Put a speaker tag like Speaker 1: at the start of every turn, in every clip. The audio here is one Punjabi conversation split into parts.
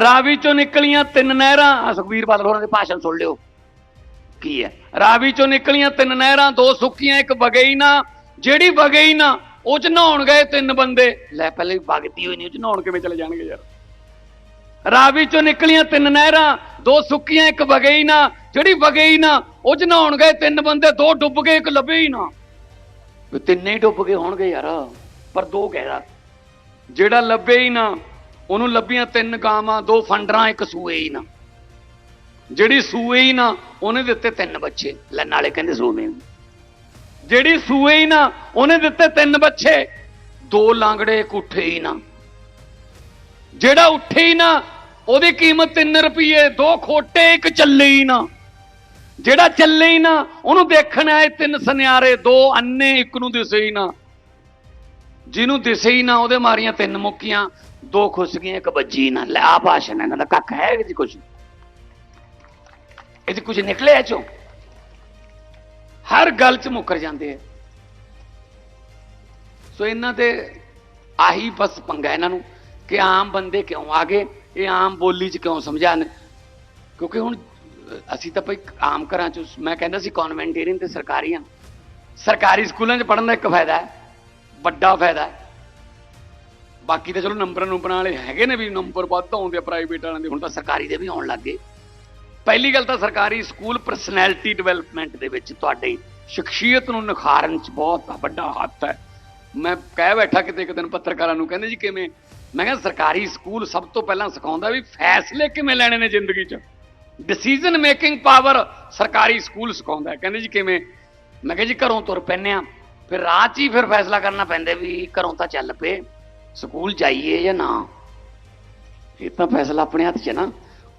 Speaker 1: ਰਾਵੀ ਚੋਂ ਨਿਕਲੀਆਂ ਤਿੰਨ ਨਹਿਰਾਂ। ਆਹ ਸੁਖਬੀਰ ਬਾਦਲ ਹੋਰਾਂ ਦੇ ਭਾਸ਼ਣ ਸੁਣ ਲਿਓ। ਕੀ ਹੈ? ਰਾਵੀ ਚੋਂ ਨਿਕਲੀਆਂ ਤਿੰਨ ਨਹਿਰਾਂ, ਦੋ ਸੁੱਕੀਆਂ, ਇੱਕ ਵਗਈ ਨਾ। ਜਿਹੜੀ ਵਗਈ ਨਾ, ਉਹ ਚ ਨਹਾਉਣ ਗਏ ਤਿੰਨ ਬੰਦੇ। ਲੈ, ਪਹਿਲੇ ਵਗਦੀ ਹੋਈ ਨਹੀਂ, ਉਹ ਚ ਨਹਾਉਣ ਕਿਵੇਂ ਚਲੇ ਜਾਣਗੇ ਯਾਰ? ਰਾਵੀ ਚੋਂ ਨਿਕਲੀਆਂ ਤਿੰਨ ਨਹਿਰਾਂ, ਦੋ ਸੁੱਕੀਆਂ, ਇੱਕ ਵਗਈ ਨਾ। ਜਿਹੜੀ ਵਗਈ ਨਾ, ਉਹ ਚ ਨਹਾਉਣ ਗਏ ਤਿੰਨ ਬੰਦੇ, ਦੋ ਡੁੱਬ ਗਏ, ਇੱਕ ਲੱਭੇ ਹੀ ਨਾ ਤਿੰਨੇ ਹੀ ਡੁੱਬ ਗਏ ਹੋਣਗੇ ਯਾਰ, ਪਰ ਦੋ ਕਹਿਦਾ ਜਿਹੜਾ ਲੱਭੇ ਹੀ ਨਾ ਉਹਨੂੰ ਲੱਭੀਆਂ ਤਿੰਨ ਗਾਵਾਂ ਦੋ ਫੰਡਰਾਂ, ਇੱਕ ਸੂਏ ਹੀ ਨਾ। ਜਿਹੜੀ ਸੂਏ ਹੀ ਨਾ, ਉਹਨੇ ਦਿੱਤੇ ਤਿੰਨ ਬੱਚੇ। ਲੈ ਨਾਲੇ ਕਹਿੰਦੇ ਸੂਏ ਜਿਹੜੀ ਸੂਏ ਹੀ ਨਾ, ਉਹਨੇ ਦਿੱਤੇ ਤਿੰਨ ਬੱਚੇ। ਦੋ ਲਾਂਗੜੇ, ਇੱਕ ਉੱਠੇ ਹੀ ਨਾ। ਜਿਹੜਾ ਉੱਠੇ ਹੀ ਨਾ, ਉਹਦੀ ਕੀਮਤ 3 ਰੁਪਏ ਦੋ ਖੋਟੇ, ਇੱਕ ਚੱਲੇ ਹੀ ਨਾ। ਜਿਹੜਾ ਚੱਲੇ ਹੀ ਨਾ, ਉਹਨੂੰ ਦੇਖਣ ਆਏ ਤਿੰਨ ਸੁਨਿਆਰੇ, ਦੋ ਅੰਨੇ, ਇੱਕ ਨੂੰ ਦਿਸੇ ਹੀ ਨਾ। ਜਿਹਨੂੰ ਦਿਸੇ ਹੀ ਨਾ, ਉਹਦੇ ਮਾਰੀਆਂ ਤਿੰਨ ਮੁੱਕੀਆਂ। ਦੋ ਖੁੱਸ ਗਈਆਂ ਇੱਕ ਬੱਜੀ ਨਾ। ਲੈ ਆ ਭਾਸ਼ਣ ਇਹਨਾਂ ਦਾ ਕੱਖ ਹੈ ਇਹਦੀ ਕੁਛ। ਇਹਦੇ ਕੁਝ ਨਿਕਲਿਆ ਚੋਂ। ਹਰ ਗੱਲ 'ਚ ਮੁੱਕਰ ਜਾਂਦੇ ਆ। ਸੋ ਇਹਨਾਂ ਤੇ ਆਹੀ ਬਸ ਪੰਗਾ ਇਹਨਾਂ ਨੂੰ ਕਿ ਆਮ ਬੰਦੇ ਕਿਉਂ ਆ ਗਏ, ਇਹ ਆਮ ਬੋਲੀ 'ਚ ਕਿਉਂ ਸਮਝਾਣ ਕਿਉਂਕਿ ਹੁਣ ਅਸੀਂ ਤਾਂ ਭਾਈ ਆਮ ਘਰਾਂ 'ਚ, ਮੈਂ ਕਹਿੰਦਾ ਸੀ ਕਨਵੈਂਟੇਰੀਅਨ ਤੇ ਸਰਕਾਰੀਆਂ। ਸਰਕਾਰੀ ਸਕੂਲਾਂ 'ਚ ਪੜ੍ਹਨ ਦਾ ਇੱਕ ਫਾਇਦਾ ਹੈ, ਵੱਡਾ ਫਾਇਦਾ ਹੈ। ਬਾਕੀ ਤਾਂ ਚਲੋ ਨੰਬਰਾਂ ਨੂੰ ਵਾਲੇ ਹੈਗੇ ਨੇ ਵੀ ਨੰਬਰ ਵੱਧ ਆਉਂਦੇ ਆ ਪ੍ਰਾਈਵੇਟ ਵਾਲਿਆਂ ਦੇ, ਹੁਣ ਤਾਂ ਸਰਕਾਰੀ ਦੇ ਵੀ ਆਉਣ ਲੱਗ ਗਏ। ਪਹਿਲੀ ਗੱਲ ਤਾਂ ਸਰਕਾਰੀ ਸਕੂਲ ਪਰਸਨੈਲਿਟੀ ਡਿਵੈਲਪਮੈਂਟ ਦੇ ਵਿੱਚ ਤੁਹਾਡੀ ਸ਼ਖਸੀਅਤ ਨੂੰ ਨਿਖਾਰਨ 'ਚ ਬਹੁਤ ਵੱਡਾ ਹੱਥ ਹੈ। ਮੈਂ ਕਹਿ ਬੈਠਾ ਕਿਤੇ ਇੱਕ ਦਿਨ ਪੱਤਰਕਾਰਾਂ ਨੂੰ, ਕਹਿੰਦੇ ਜੀ ਕਿਵੇਂ? ਮੈਂ ਕਿਹਾ ਸਰਕਾਰੀ ਸਕੂਲ ਸਭ ਤੋਂ ਪਹਿਲਾਂ ਸਿਖਾਉਂਦਾ ਵੀ ਫੈਸਲੇ ਕਿਵੇਂ ਲੈਣੇ ਨੇ ਜ਼ਿੰਦਗੀ 'ਚ। ਡਿਸੀਜਨ ਮੇਕਿੰਗ ਪਾਵਰ ਸਰਕਾਰੀ ਸਕੂਲ ਸਿਖਾਉਂਦਾ ਕਹਿੰਦੇ ਜੀ ਕਿਵੇਂ? ਮੈਂ ਕਿਹਾ ਜੀ ਘਰੋਂ ਤੁਰ ਪੈਂਦੇ ਆ ਫਿਰ ਰਾਹ 'ਚ ਹੀ ਫਿਰ ਫੈਸਲਾ ਕਰਨਾ ਪੈਂਦਾ ਵੀ ਘਰੋਂ ਤਾਂ ਚੱਲ ਪਏ। ਸਕੂਲ ਜਾਈਏ ਜਾਂ ਨਾ? ਇਹ ਤਾਂ ਫੈਸਲਾ ਆਪਣੇ ਹੱਥ 'ਚ ਹੈ ਨਾ।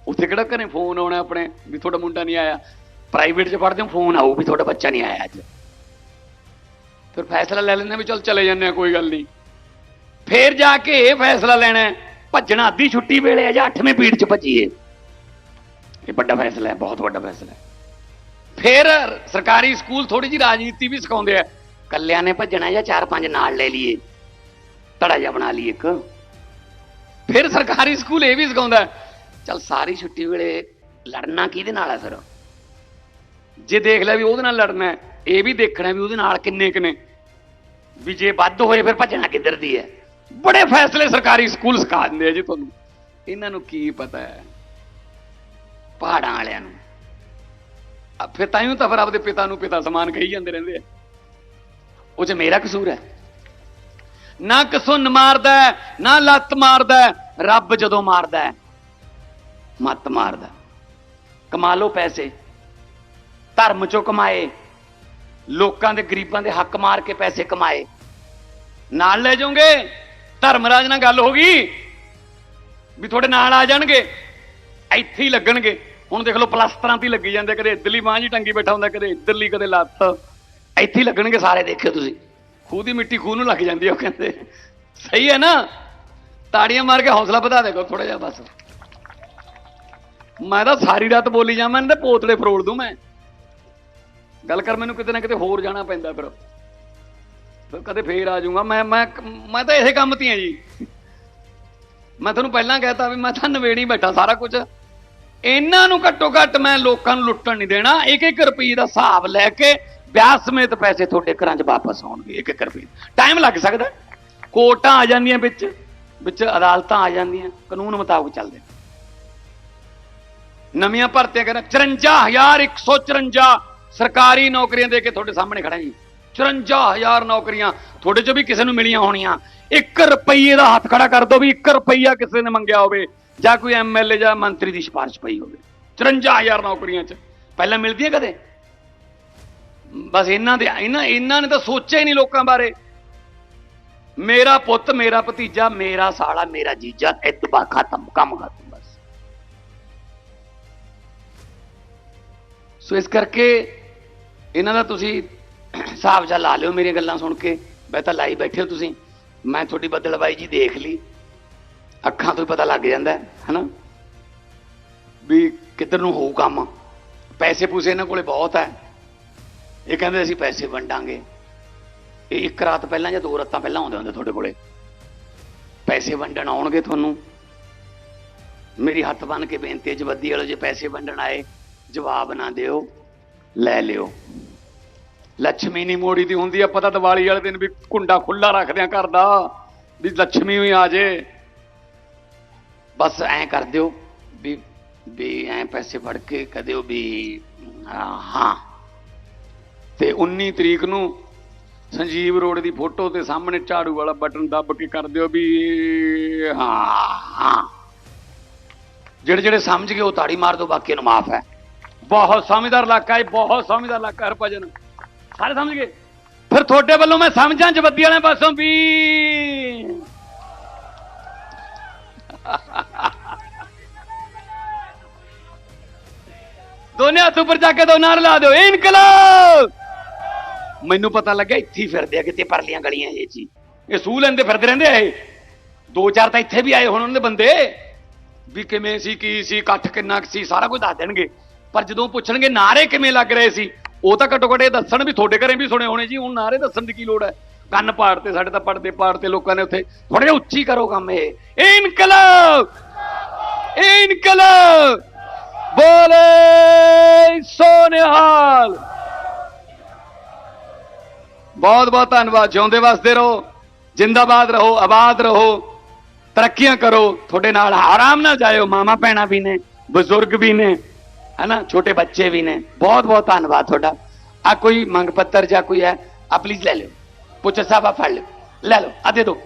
Speaker 1: ਉੱਥੇ ਕਿਹੜਾ ਘਰੇ ਫੋਨ ਆਉਣਾ ਆਪਣੇ? ਵੀ ਤੁਹਾਡਾ ਮੁੰਡਾ ਨਹੀਂ ਆਇਆ। ਪ੍ਰਾਈਵੇਟ 'ਚ ਪੜ੍ਹਦੇ ਹੋ ਫੋਨ ਆਊ ਵੀ ਤੁਹਾਡਾ ਬੱਚਾ ਨਹੀਂ ਆਇਆ ਅੱਜ। ਫਿਰ ਫੈਸਲਾ ਲੈ ਲੈਂਦੇ ਵੀ ਚੱਲ ਚਲੇ ਜਾਂਦੇ ਆ ਕੋਈ ਗੱਲ ਨਹੀਂ। ਫੇਰ ਜਾ ਕੇ ਇਹ ਫੈਸਲਾ ਲੈਣਾ ਭੱਜਣਾ ਅੱਧੀ ਛੁੱਟੀ ਵੇਲੇ ਆ ਜਾਂ 8ਵੇਂ ਪੀੜ 'ਚ ਭੱਜੀਏ। ਇਹ ਵੱਡਾ ਫੈਸਲਾ ਹੈ, ਬਹੁਤ ਵੱਡਾ ਫੈਸਲਾ ਹੈ। ਫਿਰ ਸਰਕਾਰੀ ਸਕੂਲ ਥੋੜੀ ਜੀ ਰਾਜਨੀਤੀ ਵੀ ਸਿਖਾਉਂਦੇ ਆ। ਕੱਲਿਆਂ ਨੇ ਭੱਜਣਾ ਜਾਂ ਚਾਰ ਪੰਜ ਨਾਲ ਲੈ ਲਈਏ। ਧੜਾ ਜਿਹਾ ਬਣਾ ਲਈ ਇੱਕ। ਫਿਰ ਸਰਕਾਰੀ ਸਕੂਲ ਇਹ ਵੀ ਸਿਖਾਉਂਦਾ ਹੈ, ਚੱਲ ਸਾਰੀ ਛੁੱਟੀ ਵੇਲੇ ਲੜਨਾ ਕਿਹਦੇ ਨਾਲ ਹੈ ਫਿਰ? ਜੇ ਦੇਖ ਲਿਆ ਵੀ ਉਹਦੇ ਨਾਲ ਲੜਨਾ ਇਹ ਵੀ ਦੇਖਣਾ ਵੀ ਉਹਦੇ ਨਾਲ ਕਿੰਨੇ ਕਿੰਨੇ ਵੀ ਜੇ ਵੱਧ ਹੋਏ ਫਿਰ ਭੱਜਣਾ ਕਿੱਧਰ ਦੀ ਹੈ? ਬੜੇ ਫੈਸਲੇ ਸਰਕਾਰੀ ਸਕੂਲ ਸਿਖਾ ਦਿੰਦੇ ਆ ਜੀ ਤੁਹਾਨੂੰ। ਇਹਨਾਂ ਨੂੰ ਕੀ ਪਤਾ ਹੈ? ਪਹਾੜਾਂ ਵਾਲਿਆਂ ਨੂੰ। ਫਿਰ ਤਾਂ ਹੀ ਤਾਂ ਫਿਰ ਆਪਦੇ ਪਿਤਾ ਨੂੰ ਪਿਤਾ ਸਮਾਨ ਕਹੀ ਜਾਂਦੇ ਰਹਿੰਦੇ ਆ। ਉਹ ਚ ਮੇਰਾ ਕਸੂਰ ਹੈ। ਨਾ ਕਸੁੰਨ ਮਾਰਦਾ, ਨਾ ਲੱਤ ਮਾਰਦਾ, ਰੱਬ ਜਦੋਂ ਮਾਰਦਾ ਮੱਤ ਮਾਰਦਾ ਕਮਾ ਲਓ ਪੈਸੇ, ਧਰਮ ਚੋਂ ਕਮਾਏ, ਲੋਕਾਂ ਦੇ ਗਰੀਬਾਂ ਦੇ ਹੱਕ ਮਾਰ ਕੇ ਪੈਸੇ ਕਮਾਏ। ਨਾਲ ਲੈ ਜਾਓਗੇ, ਧਰਮਰਾਜ ਨਾਲ ਗੱਲ ਹੋ ਗਈ, ਵੀ ਤੁਹਾਡੇ ਨਾਲ ਆ ਜਾਣਗੇ, ਇੱਥੇ ਹੀ ਲੱਗਣਗੇ। ਹੁਣ ਦੇਖ ਲਓ ਪਲਸਤਰਾਂ ਤੇ ਲੱਗੀ ਜਾਂਦੇ ਕਦੇ ਇੱਧਰਲੀ ਬਾਂਹ ਜੀ ਟੰਗੀ ਬੈਠਾ ਹੁੰਦਾ, ਕਦੇ ਇੱਧਰਲੀ ਕਦੇ ਲੱਤ। ਇੱਥੇ ਹੀ ਲੱਗਣਗੇ ਸਾਰੇ, ਦੇਖਿਓ ਤੁਸੀਂ। ਖੂਹ ਦੀ ਮਿੱਟੀ ਖੂਹ ਨੂੰ ਲੱਗ ਜਾਂਦੀ ਉਹ ਕਹਿੰਦੇ। ਸਹੀ ਹੈ ਨਾ? ਤਾੜੀਆਂ ਮਾਰ ਕੇ ਹੌਸਲਾ ਵਧਾ ਦੇਗੋ ਥੋੜਾ ਜਿਹਾ ਬਸ। ਮੈਂ ਤਾਂ ਸਾਰੀ ਰਾਤ ਬੋਲੀ ਜਾਵਾਂ ਇਹਨਾਂ ਦੇ ਪੋਤਲੇ ਫਰੋਲ ਦੂੰ ਮੈਂ। ਗੱਲ ਕਰ, ਮੈਨੂੰ ਕਿਤੇ ਨਾ ਕਿਤੇ ਹੋਰ ਜਾਣਾ ਪੈਂਦਾ ਫਿਰ। ਫਿਰ ਕਦੇ ਫੇਰ ਆ ਜਾਊਂਗਾ। ਮੈਂ ਮੈਂ ਮੈਂ ਤਾਂ ਇਸੇ ਕੰਮ ਤੇ ਹੀ ਆ ਜੀ। ਮੈਂ ਤੁਹਾਨੂੰ ਪਹਿਲਾਂ ਕਹਿਤਾ ਵੀ ਮੈਂ ਤਾਂ ਨਵੇੜੀ ਬੈਠਾ ਸਾਰਾ ਕੁਝ। ਇਹਨਾਂ ਨੂੰ ਘੱਟੋ ਘੱਟ ਮੈਂ ਲੋਕਾਂ ਨੂੰ ਲੁੱਟਣ ਨਹੀਂ ਦੇਣਾ। ਇੱਕ ਇੱਕ ਰੁਪਏ ਦਾ ਹਿਸਾਬ ਲੈ ਕੇ ਵਿਆਹ ਸਮੇਤ ਪੈਸੇ ਤੁਹਾਡੇ ਘਰਾਂ 'ਚ ਵਾਪਸ ਆਉਣਗੇ, ਇੱਕ ਇੱਕ ਰੁਪਏ। ਟਾਈਮ ਲੱਗ ਸਕਦਾ ਕੋਰਟਾਂ ਆ ਜਾਂਦੀਆਂ ਵਿੱਚ ਵਿੱਚ ਅਦਾਲਤਾਂ ਆ ਜਾਂਦੀਆਂ, ਕਾਨੂੰਨ ਮੁਤਾਬਕ ਚੱਲਦੇ ਨਵੀਆਂ ਭਰਤੀਆਂ ਕਹਿੰਦਾ 54154 ਸਰਕਾਰੀ ਨੌਕਰੀਆਂ ਦੇ ਕੇ ਤੁਹਾਡੇ ਸਾਹਮਣੇ ਖੜਾ ਜੀ। 54000 ਨੌਕਰੀਆਂ ਤੁਹਾਡੇ ਚੋਂ ਵੀ ਕਿਸੇ ਨੂੰ ਮਿਲੀਆਂ ਹੋਣੀਆਂ। 1 ਰੁਪਈਏ ਦਾ ਹੱਥ ਖੜਾ ਕਰ ਦੋ ਵੀ 1 ਰੁਪਈਆ ਕਿਸੇ ਨੇ ਮੰਗਿਆ ਹੋਵੇ, ਜਾਂ ਕੋਈ ਐਮਐਲਏ ਜਾਂ ਮੰਤਰੀ ਦੀ ਸਿਫਾਰਿਸ਼ ਪਈ ਹੋਵੇ। 54000 ਨੌਕਰੀਆਂ 'ਚ। ਪਹਿਲਾਂ ਮਿਲਦੀਆਂ ਕਦੇ? ਬਸ ਇਹਨਾਂ ਦੇ ਇਹਨਾਂ ਇਹਨਾਂ ਨੇ ਤਾਂ ਸੋਚਿਆ ਹੀ ਨਹੀਂ ਲੋਕਾਂ ਬਾਰੇ। ਮੇਰਾ ਪੁੱਤ, ਮੇਰਾ ਭਤੀਜਾ, ਮੇਰਾ ਸਾਲਾ, ਮੇਰਾ ਜੀਜਾ ਇਤਬਾ ਖਤਮ, ਕੰਮ ਖਤਮ ਬਸ। ਸੋ ਇਸ ਕਰਕੇ ਇਹਨਾਂ ਦਾ ਤੁਸੀਂ ਹਿਸਾਬ ਜਿਹਾ ਲਾ ਲਿਓ ਮੇਰੀਆਂ ਗੱਲਾਂ ਸੁਣ ਕੇ। ਮੈਂ ਤਾਂ ਲਾਈ ਬੈਠੇ ਹੋ ਤੁਸੀਂ। ਮੈਂ ਤੁਹਾਡੀ ਬਦਲਵਾਈ ਜੀ ਦੇਖ ਲਈ। ਅੱਖਾਂ ਤੋਂ ਹੀ ਪਤਾ ਲੱਗ ਜਾਂਦਾ ਹੈ ਹਨਾ? ਵੀ ਕਿੱਧਰ ਨੂੰ ਹੋਊ ਕੰਮ। ਪੈਸੇ ਪੂਸੇ ਇਹਨਾਂ ਕੋਲੇ ਬਹੁਤ ਹੈ ਇਹ ਕਹਿੰਦੇ ਅਸੀਂ ਪੈਸੇ ਵੰਡਾਂਗੇ। ਇਹ ਇੱਕ ਰਾਤ ਪਹਿਲਾਂ ਜਾਂ ਦੋ ਰਾਤਾਂ ਪਹਿਲਾਂ ਆਉਂਦੇ ਹੁੰਦੇ ਤੁਹਾਡੇ ਕੋਲੇ। ਪੈਸੇ ਵੰਡਣ ਆਉਣਗੇ ਤੁਹਾਨੂੰ। ਮੇਰੀ ਹੱਥ ਬੰਨ ਕੇ ਬੇਨਤੀ ਜਵੱਦੀ ਵਾਲੇ, ਜੇ ਪੈਸੇ ਵੰਡਣ ਆਏ, ਜਵਾਬ ਨਾ ਦਿਓ, ਲੈ ਲਿਓ। ਲక్ష్ਮੀ ਨਹੀਂ ਮੋੜੀ ਦੀ ਹੁੰਦੀ ਆ ਪਤਾ ਦੀਵਾਲੀ ਵਾਲੇ ਦਿਨ ਵੀ ਕੁੰਡਾ ਖੁੱਲਾ ਰੱਖਦੇ ਆ ਘਰ ਦਾ, ਵੀ ਲక్ష్ਮੀ ਵੀ ਆ ਜੇ। ਬਸ ਐ ਕਰ ਦਿਓ ਵੀ ਵੀ ਐ ਪੈਸੇ ਵੜ ਕੇ ਕਹਦੇ ਹੋ ਵੀ ਹਾਂ। ਤੇ 19 ਤਰੀਕ ਨੂੰ ਸੰਜੀਵ ਰੋਡ ਦੀ ਫੋਟੋ ਤੇ ਸਾਹਮਣੇ ਝਾੜੂ ਵਾਲਾ ਬਟਨ ਦੱਬ ਕੇ ਕਰ ਦਿਓ ਵੀ ਹਾਂ। ਹਾਂ ਜਿਹੜੇ ਜਿਹੜੇ ਸਮਝ ਗਏ ਉਹ ਤਾੜੀ ਮਾਰ ਦਿਓ ਬਾਕੀ ਨੂੰ ਮਾਫ ਹੈ। ਬਹੁਤ ਸਮਝਦਾਰ ਇਲਾਕਾ ਹੈ, ਬਹੁਤ ਸਮਝਦਾਰ ਇਲਾਕਾ ਹਰਭਜਨ। ਸਾਰੇ ਸਮਝ ਗਏ? ਫਿਰ ਤੁਹਾਡੇ ਵੱਲੋਂ ਮੈਂ ਸਮਝਾਂ ਜਵੱਦੀ ਵਾਲਿਆਂ ਪਾਸੋਂ ਵੀ। ਦੋਨੇ ਹੱਥ ਉੱਪਰ ਜਾ ਕੇ ਦੋ ਨਾਰ ਲਾ ਦਿਓ। ਇਨਕਲਾਬ! ਮੈਨੂੰ ਪਤਾ ਲੱਗਿਆ ਇੱਥੇ ਹੀ ਫਿਰਦੇ ਆ, ਕਿਤੇ ਪਰਲੀਆਂ ਗਲੀਆਂ ਇਹ ਜੀ। ਇਹ ਸੂ ਲੈਂਦੇ ਫਿਰਦੇ ਰਹਿੰਦੇ ਆ ਇਹ। ਦੋ ਚਾਰ ਤਾਂ ਇੱਥੇ ਵੀ ਆਏ ਹੁਣ ਉਹਨਾਂ ਦੇ ਬੰਦੇ। ਵੀ ਕਿਵੇਂ ਸੀ, ਕੀ ਸੀ, ਇਕੱਠ ਕਿੰਨਾ ਕੁ ਸੀ, ਸਾਰਾ ਕੁਝ ਦੱਸ ਦੇਣਗੇ। ਪਰ ਜਦੋਂ ਪੁੱਛਣਗੇ ਨਾਰੇ ਕਿਵੇਂ ਲੱਗ ਰਹੇ ਸੀ, ਉਹ ਤਾਂ ਘੱਟੋ ਘੱਟ ਇਹ ਦੱਸਣ ਵੀ ਤੁਹਾਡੇ ਘਰੇ ਵੀ ਸੁਣੇ ਹੋਣੇ ਜੀ, ਹੁਣ ਨਾਰੇ ਦੱਸਣ ਦੀ ਕੀ ਲੋੜ ਹੈ? ਕੰਨ ਪਾੜ ਤੇ, ਸਾਡੇ ਤਾਂ ਪੜਦੇ ਪਾੜ ਤੇ ਲੋਕਾਂ ਨੇ ਉੱਥੇ ਥੋੜੇ ਜਿਹਾ ਉੱਚੀ ਕਰੋ ਕੰਮ ਇਹ। ਇਨਕਲਾਬ! ਇਨਕਲਾਬ! ਬੋਲੇ ਸੋਨੇਹਾਲ! ਬਹੁਤ ਬਹੁਤ ਧੰਨਵਾਦ। ਜਿਉਂਦੇ ਵਸਦੇ ਰਹੋ, ਜਿੰਦਾਬਾਦ ਰਹੋ, ਆਬਾਦ ਰਹੋ, ਤਰੱਕੀਆਂ ਕਰੋ। ਤੁਹਾਡੇ ਨਾਲ ਆਰਾਮ ਨਾਲ ਜਾਇਓ ਮਾਮਾ ਭੈਣਾਂ ਵੀ ਨੇ, ਬਜ਼ੁਰਗ ਵੀ ਨੇ, ਹਨਾ, ਛੋਟੇ ਬੱਚੇ ਵੀ ਨੇ। ਬਹੁਤ ਬਹੁਤ ਧੰਨਵਾਦ ਤੁਹਾਡਾ। ਆ ਕੋਈ ਮੰਗ ਪੱਤਰ ਜਾਂ ਕੋਈ ਹੈ ਆ ਪਲੀਜ਼ ਲੈ ਲਿਓ। ਪੁੱਛ ਸਾਹਿਬ ਆ ਫੜ ਲਿਓ। ਲੈ ਲਓ ਆ ਦੇ ਦਿਓ।